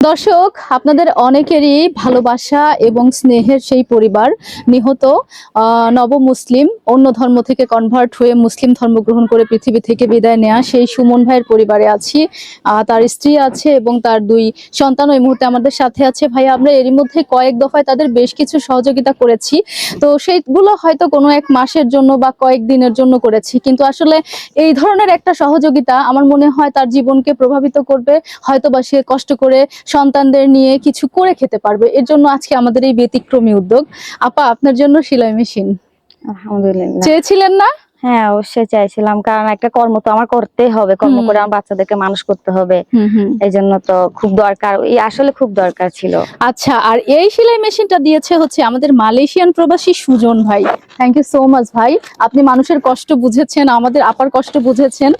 দর্শক আপনাদের অনেকেরই ভালোবাসা এবং স্নেহের সেই পরিবার নিহত আহ, নব মুসলিম অন্য ধর্ম থেকে কনভার্ট হয়ে মুসলিম ধর্ম গ্রহণ করে পৃথিবী থেকে বিদায় নেওয়া সেই সুমন ভাইয়ের পরিবারে আছি। তার স্ত্রী আছে এবং তার দুই সন্তান এই মুহূর্তে আমাদের সাথে আছে। ভাই আমরা এরই মধ্যে কয়েক দফায় তাদের বেশ কিছু সহযোগিতা করেছি। তো সেইগুলো হয়তো কোনো এক মাসের জন্য বা কয়েক দিনের জন্য করেছি। কিন্তু আসলে এই ধরনের একটা সহযোগিতা আমার মনে হয় তার জীবনকে প্রভাবিত করবে। হয়তো বা সে কষ্ট করে সন্তানদের নিয়ে কিছু করে খেতে পারবে। এর জন্য আজকে আমাদের এই ব্যতিক্রমী উদ্যোগ। আপা আপনার জন্য সেলাই মেশিন। আলহামদুলিল্লাহ। চেয়েছিলেন না? হ্যাঁ অবশ্যই চাইছিলাম। কারণ একটা কর্ম তো আমার করতেই হবে। কর্ম করে আমার বাচ্চাদেরকে মানুষ করতে হবে। এই জন্য তো খুব দরকার। আসলে খুব দরকার ছিল। আচ্ছা আর এই সেলাই মেশিনটা দিয়েছে হচ্ছে আমাদের মালয়েশিয়ান প্রবাসী সুজন ভাই। থ্যাংক ইউ সো মাচ ভাই। আপনি মানুষের কষ্ট বুঝেছেন আমাদের আপার কষ্ট বুঝেছেন।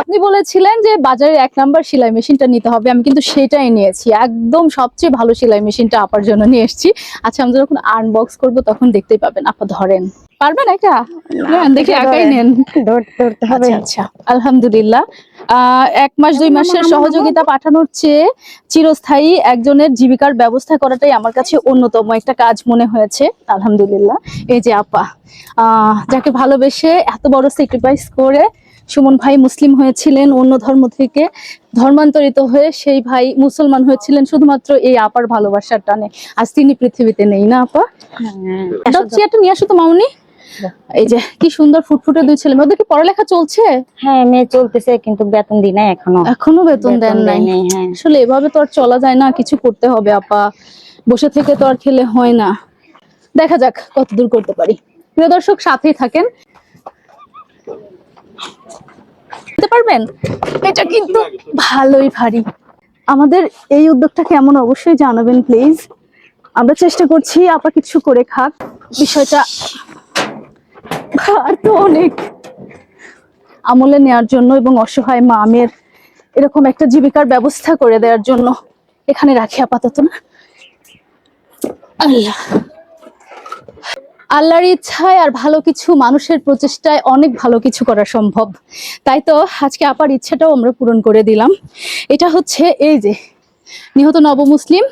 আপনি বলেছিলেন যে বাজারের এক নাম্বার সেলাই মেশিনটা নিতে হবে। আমি কিন্তু সেটাই নিয়েছি। একদম সবচেয়ে ভালো সেলাই মেশিনটা আপার জন্য নিয়ে এসেছি। আচ্ছা আমরা যখন আনবক্স করব তখন দেখতেই পাবেন। আপা ধরেন। পারবেন দেখি একাই নেন। ধরতে হবে। আচ্ছা আচ্ছা আলহামদুলিল্লাহ। এক মাস দুই মাসের সহযোগিতা পাঠানোর চেয়ে চিরস্থায়ী একজনের জীবিকার ব্যবস্থা করাটাই আমার কাছে অন্যতম একটা কাজ মনে হয়েছে আলহামদুলিল্লাহ। এই যে আপা যাকে ভালোবেসে এত বড় স্যাক্রিফাইস করে সুমন ভাই মুসলিম হয়েছিলেন অন্য ধর্ম থেকে ধর্মান্তরিত হয়ে সেই ভাই মুসলমান হয়েছিলেন শুধুমাত্র এই আপার ভালোবাসার টানে। আজ তিনি পৃথিবীতে নেই না আপা? হ্যাঁ। দাও, চেয়ারটা নিয়ে আসো তো মামুনি। এই যে কি সুন্দর ফুটফুটে দুই ছেলে মেয়ে। ওদের কি পড়ালেখা চলছে? হ্যাঁ মেয়ে চলতেছে কিন্তু বেতন দিই নাই এখনও। এখনও বেতন দেন নাই। হ্যাঁ। আসলে এভাবে তো আর চলা যায় না কিছু করতে হবে আপা। বসে থেকে তো আর খেলে হয় না। দেখা যাক কত দূর করতে পারি। প্রিয় দর্শক সাথেই থাকেন। পারবেন? এটা কিন্তু ভালোই ভারী। আমাদের এই উদ্যোগটা কেমন অবশ্যই জানাবেন প্লিজ। আমরা চেষ্টা করছি আপা কিছু করে খাক। বিষয়টা তো অনেক। আমলে নেয়ার জন্য এবং অসহায় মামের এরকম একটা জীবিকার ব্যবস্থা করে দেওয়ার জন্য এখানে রাখি আপাতত না। আল্লাহ। আল্লাহর ইচ্ছায় আর ভালো কিছু মানুষের প্রচেষ্টায় অনেক ভালো কিছু করা সম্ভব। তাই তো আজকে আপার ইচ্ছাটাও আমরা পূরণ করে দিলাম। এটা হচ্ছে এই যে, নিহত নবমুসলিম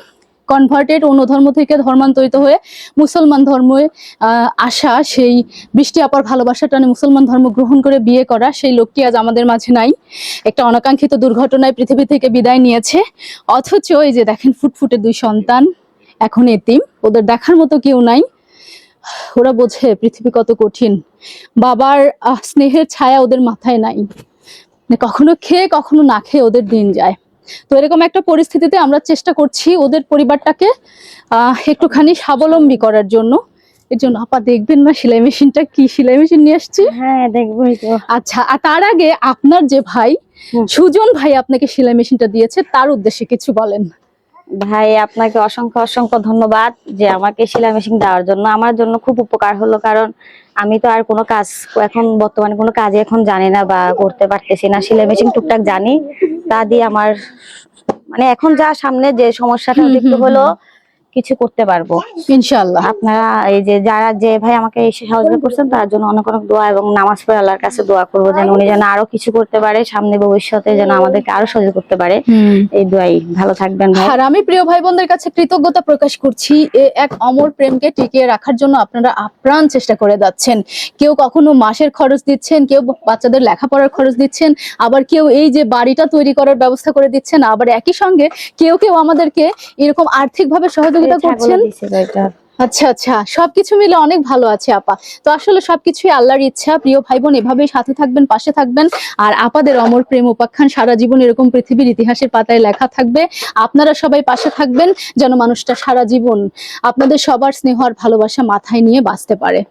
কনভার্টেড অন্য ধর্ম থেকে ধর্মান্তরিত হয়ে মুসলমান ধর্মে আসা, সেই বৃষ্টি আপার ভালোবাসা টানে মুসলমান ধর্ম গ্রহণ করে বিয়ে করা, সেই লোকটি আজ আমাদের মাঝে নাই। একটা অনাকাঙ্ক্ষিত দুর্ঘটনায় পৃথিবী থেকে বিদায় নিয়েছে। অথচ এই যে দেখেন ফুটফুটে দুই সন্তান, এখন এতিম, ওদের দেখার মতো কেউ নাই। ওরা বোঝে পৃথিবী কত কঠিন। বাবার স্নেহের ছায়া ওদের মাথায় নাই। মানে কখনো খেয়ে, কখনো না খেয়ে ওদের দিন যায়। তো এরকম একটা পরিস্থিতিতে আমরা চেষ্টা করছি ওদের পরিবারটাকে আহ একটুখানি স্বাবলম্বী করার জন্য। এর জন্য আপা দেখবেন না সেলাই মেশিনটা কি? সেলাই মেশিন নিয়ে আসছি? হ্যাঁ দেখবোই তো। আচ্ছা আর তার আগে আপনার যে ভাই সুজন ভাই আপনাকে সেলাই মেশিনটা দিয়েছে তার উদ্দেশ্যে কিছু বলেন। ভাই আপনাকে অসংখ্য অসংখ্য ধন্যবাদ যে আমাকে সেলাই মেশিন দেওয়ার জন্য। আমার জন্য খুব উপকার হলো কারণ আমি তো আর কোনো কাজ এখন বর্তমানে কোনো কাজে এখন জানি না বা করতে পারতেছি না। সেলাই মেশিন টুকটাক জানি। তা দিয়ে আমার মানে এখন যা সামনে যে সমস্যাটা একটু হলো কিছু করতে পারব। ইনশাআল্লাহ। আপনারা এই যে যারা যে ভাই আমাকে এসে সহযোগিতা করছেন তার জন্য অনেক অনেক দোয়া এবং নামাজ পড়ে আল্লাহর কাছে দোয়া করব যেন উনি যেন আরও কিছু করতে পারে সামনে ভবিষ্যতে যেন আমাদেরকে আরও সহযোগ করতে পারে। এই দোয়াই। ভালো থাকবেন ভাই। আর আমি প্রিয় ভাই বোনদের কাছে কৃতজ্ঞতা প্রকাশ করছি এক অমর প্রেমকে টিকিয়ে রাখার জন্য আপনারা আপ্রাণ চেষ্টা করে যাচ্ছেন। কেউ কখনো মাসের খরচ দিচ্ছেন কেউ বাচ্চাদের লেখাপড়ার খরচ দিচ্ছেন আবার কেউ এই যে বাড়িটা তৈরি করার ব্যবস্থা করে দিচ্ছেন আবার একই সঙ্গে কেউ কেউ আমাদেরকে এরকম আর্থিকভাবে সহযোগিতা করছেন? আচ্ছা আচ্ছা সবকিছু মিলে অনেক ভালো আছে আপা। তো আসলে সবকিছুই আল্লাহর ইচ্ছা প্রিয় ভাই বোন এভাবেই সাথে থাকবেন পাশে থাকবেন। আর আপাদের অমর প্রেম উপাখ্যান সারা জীবন এরকম পৃথিবীর ইতিহাসের পাতায় লেখা থাকবে। আপনারা সবাই পাশে থাকবেন যেন মানুষটা সারা জীবন আপনাদের সবার স্নেহ আর ভালোবাসা মাথায় নিয়ে বাঁচতে পারে।